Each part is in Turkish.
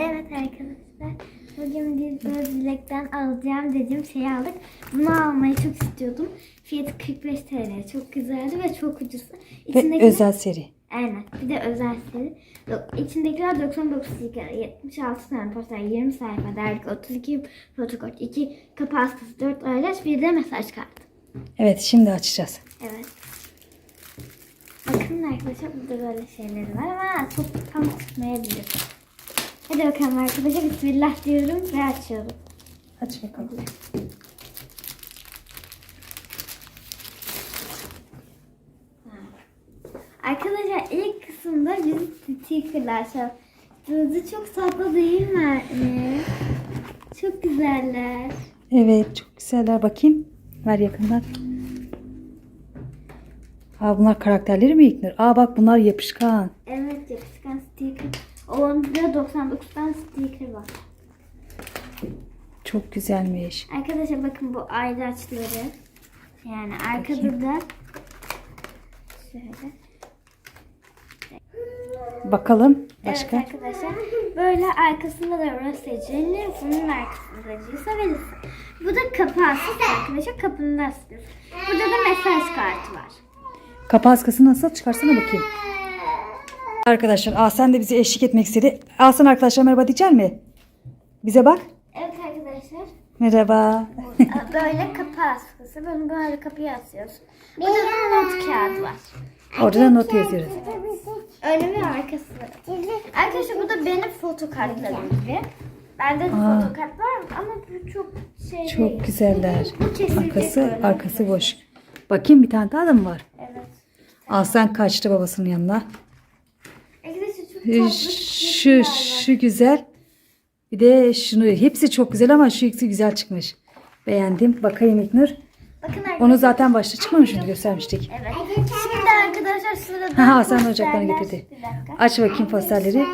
Evet arkadaşlar. Bugün biz Özlek'ten alacağım dediğim şeyi aldık. Bunu almayı çok istiyordum. Fiyatı 45 TL. Çok güzeldi ve çok ucuz. Ve özel seri. Aynen. Bir de özel seri. İçindekiler 99 sticker, 76 tane poster, 20 sayfa dergi, 32 fotokart, 2 kapı hastası, 4 ayraç, bir de mesaj kartı. Evet şimdi açacağız. Evet. Bakın arkadaşlar burada böyle şeyleri var ama çok tam tutmayabilir. Hadi bakalım arkadaşlar bismillah diyorum ve açıyorum. Aç bakalım. Arkadaşlar ilk kısımda biz stickerlar çaldı. Çok tatlı değil mi? Çok güzeller. Evet çok güzeller. Bakayım. Ver yakından. Aa bunlar karakterleri mi İlknur? Aa bak bunlar yapışkan. Evet yapışkan sticker. Onda 99 tane sticker var. Çok güzelmiş. Arkadaşlar bakın bu ayraçları. Yani arkada da şöyle. Bakalım başka. Evet arkadaşlar. Böyle arkasında da Rossecini, bunun arkasında da Cisa ve Lisa. Bu da kapı asısı arkadaşlar. Kapının asısı. Burada da mesaj kartı var. Kapı askısı nasıl? Çıkarsana bakayım. Arkadaşlar Asen de bize eşlik etmek istedi. Asen arkadaşlar merhaba diyecek mi? Bize bak. Evet arkadaşlar. Merhaba. Böyle kapı askısı. Bunu böyle kapıya asıyoruz. Burada da not kağıdı var. Orada da not yazıyoruz. Önü ve arkası. Arkadaşlar bu da benim fotokartlarım gibi. Bende de Aa. fotokart var ama bu çok şey değil. Çok güzeller. Bu kesilecek Arkası böyle. arkası boş. Bakayım bir tane daha da mı var? Evet. Asen kaçtı babasının yanına. Ee, tatlı Şu şu güzel. Bir de şunu hepsi çok güzel ama şu ikisi güzel çıkmış. Beğendim. Bakayım İknur. Bakın arkadaşlar. Onu zaten başta çıkmamış mı göstermiştik. Evet. Şimdi arkadaşlar sırada Ha, sen ocaklarını getirdi. Aç bakayım posterleri.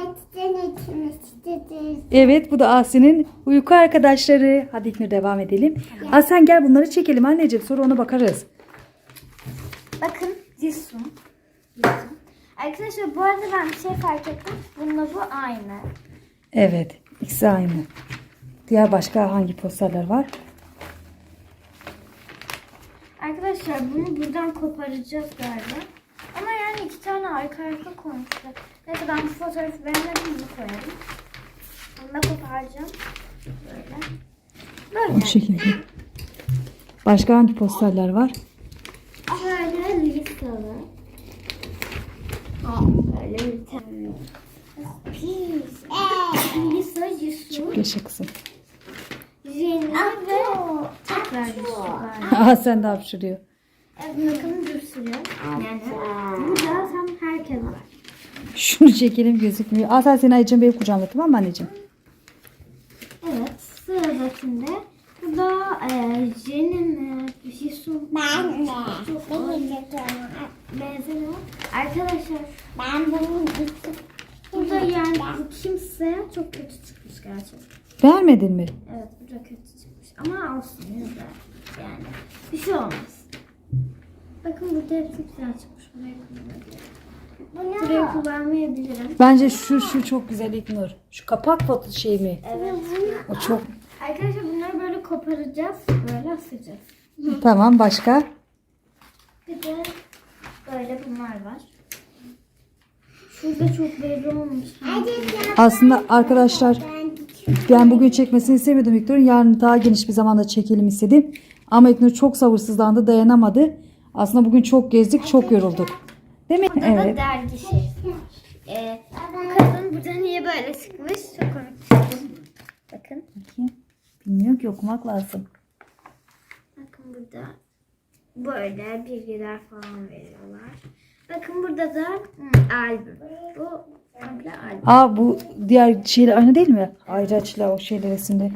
Evet bu da Asen'in uyku arkadaşları. Hadi İknur devam edelim. Asen gel bunları çekelim anneciğim. Sonra ona bakarız. Bakın Jisoo. Arkadaşlar bu arada ben bir şey fark ettim. Bununla bu aynı. Evet. ikisi aynı. Diğer başka hangi posterler var? Arkadaşlar bunu buradan koparacağız galiba. Ama yani iki tane arka arka koymuşlar. Neyse ben bu fotoğrafı beğenmedim bunu koyarım. Bunu da koparacağım. Böyle. Böyle. Bu şekilde. Başka hangi posterler var? Böyle listalı. Böyle bir tane. Lisa, Jisoo, Yaşa kızım. Tekrar. Aa sen de hapşırıyor. Bakın bir sürü. Yani burada tam herkes var. Şunu çekelim gözükmüyor. Aa sen seni ayıcım benim kucağımda tamam mı anneciğim? Evet sıradakinde bu da e, mi? Jisoo Ben de. Benim de benzemiyor. Arkadaşlar Ben bunun burada yani kimse çok kötü çıkmış gerçekten. Beğenmedin mi? Evet bu da kötü çıkmış ama olsun yine de yani bir şey olmaz. Bakın burada hepsi güzel çıkmış. Buraya kullanabilirim. Buraya kullanmayabilirim. Bence şu şu çok güzel İknur. Şu kapak foto şey mi? Evet. O çok. Arkadaşlar bunları böyle koparacağız. Böyle asacağız. Tamam başka? Bir de böyle bunlar var. Şurada çok belli olmuş. Aslında arkadaşlar ben bugün çekmesini istemiyordum İknur'un. Yarın daha geniş bir zamanda çekelim istedim. Ama İknur çok sabırsızlandı dayanamadı. Aslında bugün çok gezdik çok yorulduk. Değil mi? Evet. dergi şey. Ee, kadın burada niye böyle çıkmış? Çok komik. Bakın. Bakayım. Bilmiyorum ki okumak lazım. Burada böyle bilgiler falan veriyorlar. Bakın burada da hı, albüm. Bu komple albüm. Aa bu diğer şeyler aynı değil mi? Ayraçla o şeyler arasında.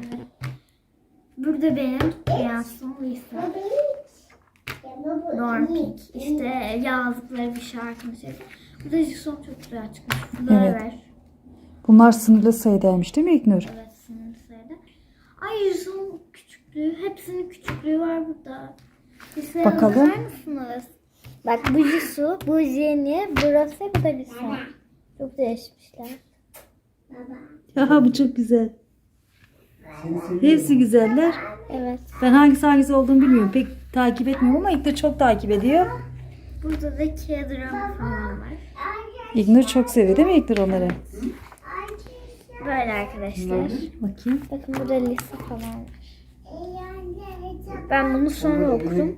Burada benim Yansın Lisa. Norm Pink. İşte yazdıkları bir şarkı mesela. Burada Jisoo çok güzel çıkmış. Burada Evet. ver. Bunlar sınırlı sayıdaymış değil mi İknur? Evet sınırlı sayıda. Ay Jisoo'nun küçüklüğü. Hepsinin küçüklüğü var burada. Lisa'ya Bakalım. bakar mısınız? Bak bu Jisoo, bu Jenny, burası bu da Lisa. Çok değişmişler. Aha bu çok güzel. Hepsi güzeller. Evet. Ben hangisi hangisi olduğunu bilmiyorum. Pek takip etmiyorum ama İlknur çok takip ediyor. Burada da kediram falan var. İlknur çok seviyor değil mi İlknur onları? Böyle arkadaşlar. Bakayım. Bakın burada lise falan var. Ben bunu sonra okurum.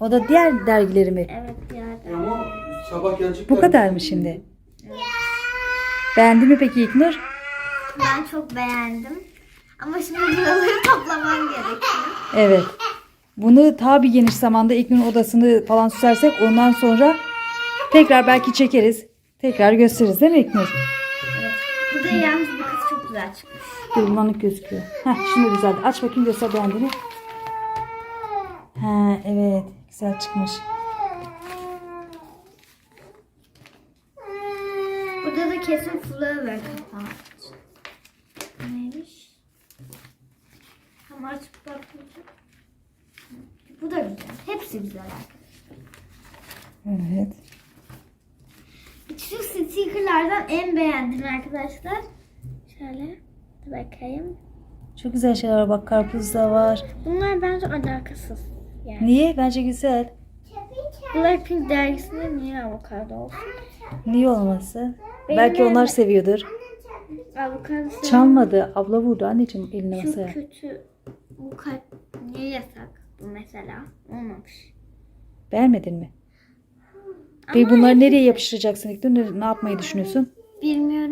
O da diğer dergileri mi? Evet yani. Ama sabah gelecekler. Bu kadar mı şimdi? Beğendi mi peki İlknur? Ben çok beğendim. Ama şimdi buraları toplamam gerekiyor. Evet. Bunu ta bir geniş zamanda İlknur'un odasını falan süslersek ondan sonra tekrar belki çekeriz. Tekrar gösteririz değil mi İlknur? Burada yalnız bu kız çok güzel çıkmış. Durmanlık gözüküyor. Heh, şimdi güzeldi. Aç bakayım göster beğendiğini. Ha evet. Güzel çıkmış. Burada da kesin flower kapağı. Neymiş? Ama açıp bakmayacağım. Bu da güzel. Hepsi güzel arkadaşlar. Evet. Şu stickerlardan en beğendim arkadaşlar. Şöyle bakayım. Çok güzel şeyler var. Bak karpuz da var. Bunlar bence alakasız. Yani. Niye? Bence güzel. Blackpink dergisinde niye avokado olsun? Niye olması? Benim Belki onlar evime- seviyordur. Avokado seven- Çalmadı. Abla vurdu anneciğim eline Şu masaya. kötü. Bu kalp niye yasak bu mesela? Olmamış. Beğenmedin mi? Ama Peki bunları nereye yapıştıracaksın İlknur? Ne, ne yapmayı düşünüyorsun? Bilmiyorum.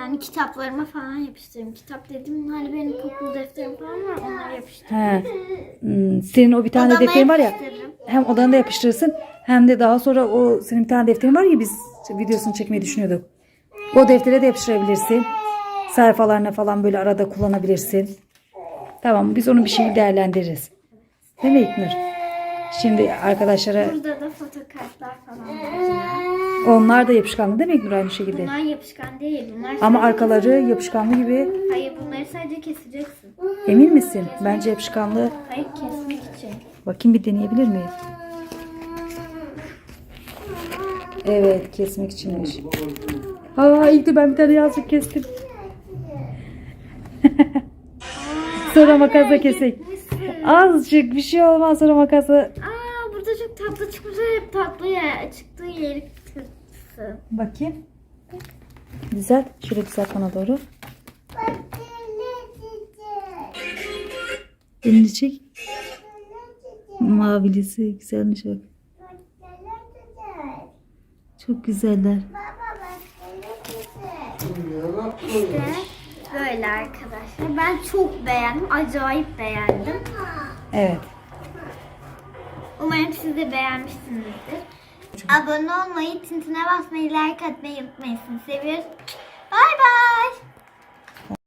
Yani kitaplarıma falan yapıştırırım. Kitap dedim hani benim okul defterim falan var. Onları yapıştırırım. He. Hmm, senin o bir tane Odama defterin var ya. yapıştırırım. Hem odanda yapıştırırsın hem de daha sonra o senin bir tane defterin var ya biz videosunu çekmeyi düşünüyorduk. O deftere de yapıştırabilirsin. Sayfalarına falan böyle arada kullanabilirsin. Tamam biz onu bir şekilde değerlendiririz. Değil mi İlknur? Şimdi arkadaşlara Burada da fotokartlar falan var. Onlar da yapışkanlı değil mi İlknur aynı şekilde? Bunlar yapışkan değil. Bunlar Ama sadece- arkaları yapışkanlı gibi. Hayır bunları sadece keseceksin. Emin misin? Bence yapışkanlı. Hayır kesmek için. Bakayım bir deneyebilir miyiz? Evet kesmek içinmiş. Aa ilk de ben bir tane yazık kestim. sonra makasla kesek. Azıcık bir şey olmaz sonra makasla. Aa burada çok tatlı çıkmış. Hep tatlı ya. Çıktığı yeri kırsın. Bakayım. Düzelt. Şöyle düzelt bana doğru. Elini çek. Mavilisi güzelmiş bak. Çok güzeller. İşte böyle arkadaşlar. Ben çok beğendim. Acayip beğendim. Evet. Umarım siz de beğenmişsinizdir. Abone olmayı, tintine basmayı, like atmayı unutmayın. Seviyoruz. Bay bay.